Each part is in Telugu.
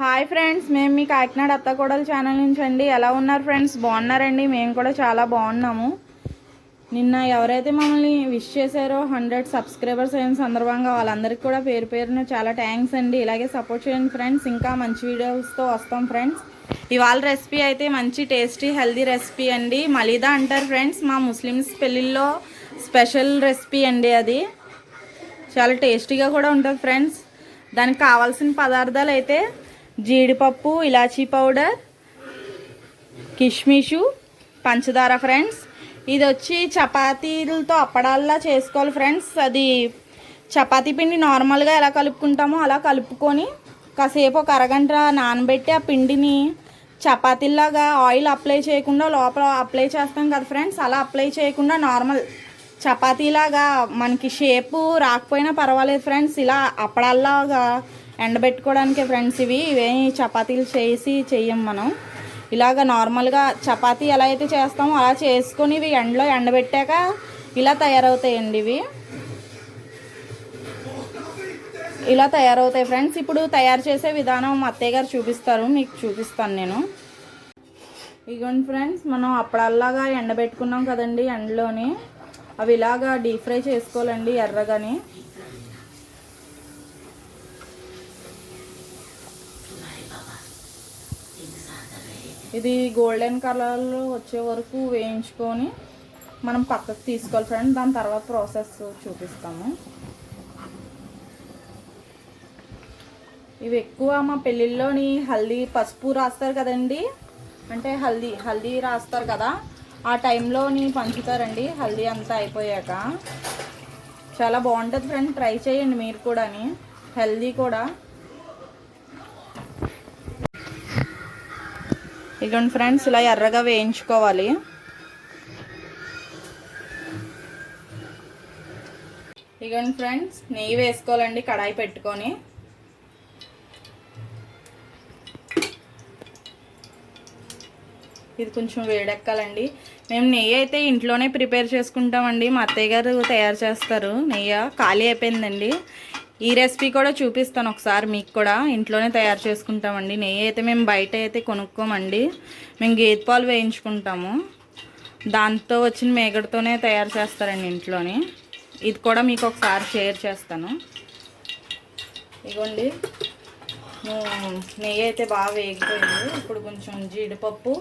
హాయ్ ఫ్రెండ్స్ మేము మీ కాకినాడ అత్తకోడలు ఛానల్ నుంచి అండి ఎలా ఉన్నారు ఫ్రెండ్స్? బాగున్నారండి? మేము కూడా చాలా బాగున్నాము. నిన్న ఎవరైతే మమ్మల్ని విష్ చేశారో హండ్రెడ్ సబ్స్క్రైబర్స్ అయిన సందర్భంగా వాళ్ళందరికీ కూడా పేరు పేరున చాలా థ్యాంక్స్ అండి. ఇలాగే సపోర్ట్ చేయండి ఫ్రెండ్స్. ఇంకా మంచి వీడియోస్తో వస్తాం ఫ్రెండ్స్. ఇవాళ రెసిపీ అయితే మంచి టేస్టీ హెల్దీ రెసిపీ అండి. మలీదా అంటారు ఫ్రెండ్స్ మా ముస్లిమ్స్ పెళ్ళిళ్ళలో స్పెషల్ రెసిపీ అండి అది. చాలా టేస్టీగా కూడా ఉంటుంది ఫ్రెండ్స్. దానికి కావాల్సిన పదార్థాలు అయితే జీడిపప్పు ఇలాచీ పౌడర్ కిష్మిషు పంచదార ఫ్రెండ్స్. ఇది వచ్చి చపాతీలతో అప్పడాల్లా చేసుకోవాలి ఫ్రెండ్స్. అది చపాతీ పిండి నార్మల్గా ఎలా కలుపుకుంటామో అలా కలుపుకొని కాసేపు ఒక అరగంట నానబెట్టి ఆ పిండిని చపాతీలాగా ఆయిల్ అప్లై చేయకుండా లోపల అప్లై చేస్తాం కదా ఫ్రెండ్స్. అలా అప్లై చేయకుండా నార్మల్ చపాతీలాగా మనకి షేపు రాకపోయినా పర్వాలేదు ఫ్రెండ్స్. ఇలా అప్పడాల్లాగా ఎండబెట్టుకోవడానికి ఫ్రెండ్స్ ఇవి. ఇవేమి చపాతీలు చేసి చెయ్యం మనం. ఇలాగ నార్మల్గా చపాతీ ఎలా అయితే చేస్తామో అలా చేసుకొని ఇవి ఎండలో ఎండబెట్టాక ఇలా తయారవుతాయండి ఇవి. ఇలా తయారవుతాయి ఫ్రెండ్స్. ఇప్పుడు తయారు చేసే విధానం మా అత్తయ్య గారు చూపిస్తారు. మీకు చూపిస్తాను నేను. ఇగోండి ఫ్రెండ్స్ మనం అప్పుడల్లాగా ఎండబెట్టుకున్నాం కదండి ఎండలోని. అవి ఇలాగా డీప్ ఫ్రై చేసుకోవాలండి ఎర్రగాని. ఇది గోల్డెన్ కలర్లో వచ్చే వరకు వేయించుకొని మనం పక్కకు తీసుకోవాలి ఫ్రెండ్ దాని తర్వాత ప్రాసెస్ చూపిస్తాము. ఇవి ఎక్కువ మా పెళ్ళిళ్ళలోని హల్దీ పసుపు రాస్తారు కదండి? అంటే హల్దీ హల్దీ రాస్తారు కదా? ఆ టైంలోని పంచుతారండి. హల్దీ అంతా అయిపోయాక. చాలా బాగుంటుంది ఫ్రెండ్ ట్రై చేయండి మీరు కూడాని. హెల్దీ కూడా. ఇదిగోండి ఫ్రెండ్స్ ఇలా ఎర్రగా వేయించుకోవాలి. ఇదిగోండి ఫ్రెండ్స్ నెయ్యి వేసుకోవాలండి కడాయి పెట్టుకొని. ఇది కొంచెం వేడెక్కాలండి. మేము నెయ్యి అయితే ఇంట్లోనే ప్రిపేర్ చేసుకుంటామండి. మా అత్తయ్య గారు తయారు చేస్తారు. నెయ్యి ఖాళీ అయిపోయిందండి. ఈ రెసిపీ కూడా చూపిస్తాను ఒకసారి మీకు కూడా. ఇంట్లోనే తయారు చేసుకుంటామండి. నెయ్యి అయితే మేము బయట అయితే కొనుక్కోమండి. మేము గేదె పాలు వేయించుకుంటాము. దాంతో వచ్చిన మేగడతోనే తయారు చేస్తారండి ఇంట్లోని. ఇది కూడా మీకు ఒకసారి షేర్ చేస్తాను. ఇగోండి. నెయ్యి అయితే బాగా వేగిపోయింది. ఇప్పుడు కొంచెం జీడిపప్పు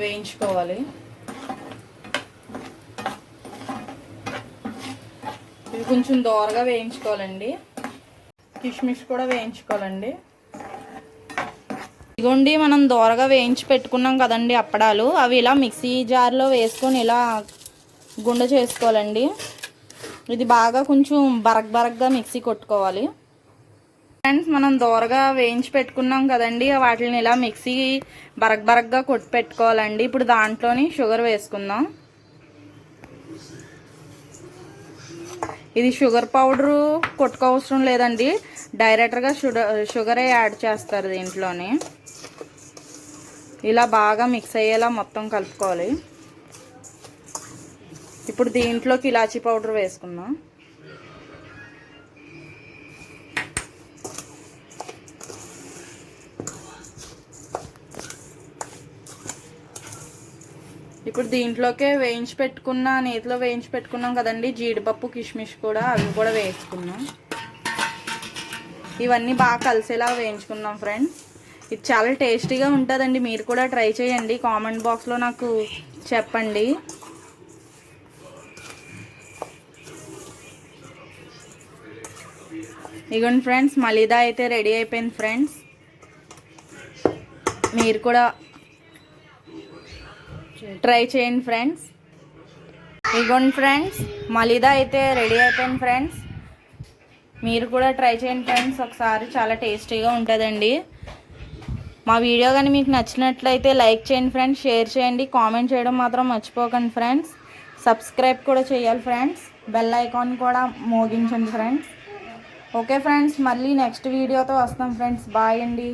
వేయించుకోవాలి. ఇది కొంచెం దోరగా వేయించుకోవాలండి. కిష్మిష్ కూడా వేయించుకోవాలండి. ఇదిగోండి మనం దోరగా వేయించి పెట్టుకున్నాం కదండి అప్పడాలు. అవి ఇలా మిక్సీ జార్లో వేసుకొని ఇలా గుండె చేసుకోవాలండి. ఇది బాగా కొంచెం బరక్ బరక్గా మిక్సీ కొట్టుకోవాలి. ఫ్రెండ్స్ మనం దోరగా వేయించి పెట్టుకున్నాం కదండి. వాటిని ఇలా మిక్సీ బరక్ బరక్గా కొట్టి పెట్టుకోవాలండి. ఇప్పుడు దాంట్లోని షుగర్ వేసుకుందాం. ఇది షుగర్ పౌడరు కొట్టుకోవసరం లేదండి. డైరెక్ట్గా షుగర్ షుగరే యాడ్ చేస్తారు దీంట్లోని. ఇలా బాగా మిక్స్ అయ్యేలా మొత్తం కలుపుకోవాలి. ఇప్పుడు దీంట్లోకి ఇలాచీ పౌడర్ వేసుకుందాం. ఇప్పుడు దీంట్లోకే వేయించి పెట్టుకున్న నేతిలో వేయించి పెట్టుకున్నాం కదండి. జీడిపప్పు కిష్మిష్ కూడా అవి కూడా వేసుకున్నాం. ఇవన్నీ బాగా కలిసేలా వేయించుకున్నాం ఫ్రెండ్స్. ఇది చాలా టేస్టీగా ఉంటుందండి. మీరు కూడా ట్రై చేయండి. కామెంట్ బాక్స్లో నాకు చెప్పండి. ఇగోండి ఫ్రెండ్స్ మలీదా అయితే రెడీ అయిపోయింది ఫ్రెండ్స్. మీరు కూడా ట్రై చేయండి ఫ్రెండ్స్ ఇగోండి ఫ్రెండ్స్ మలీదా అయితే రెడీ అయిపోయింది ఫ్రెండ్స్ మీరు కూడా ట్రై చేయండి ఫ్రెండ్స్ ఒకసారి చాలా టేస్టీగా ఉంటుందండి. మా వీడియో కానీ మీకు నచ్చినట్లయితే లైక్ చేయండి ఫ్రెండ్స్ షేర్ చేయండి. కామెంట్ చేయడం మాత్రం మర్చిపోకండి ఫ్రెండ్స్ సబ్స్క్రైబ్ కూడా చేయాలి ఫ్రెండ్స్ బెల్ ఐకాన్ కూడా మోగించండి ఫ్రెండ్స్ ఓకే ఫ్రెండ్స్ మళ్ళీ నెక్స్ట్ వీడియోతో వస్తాం ఫ్రెండ్స్ బాయ్ అండి.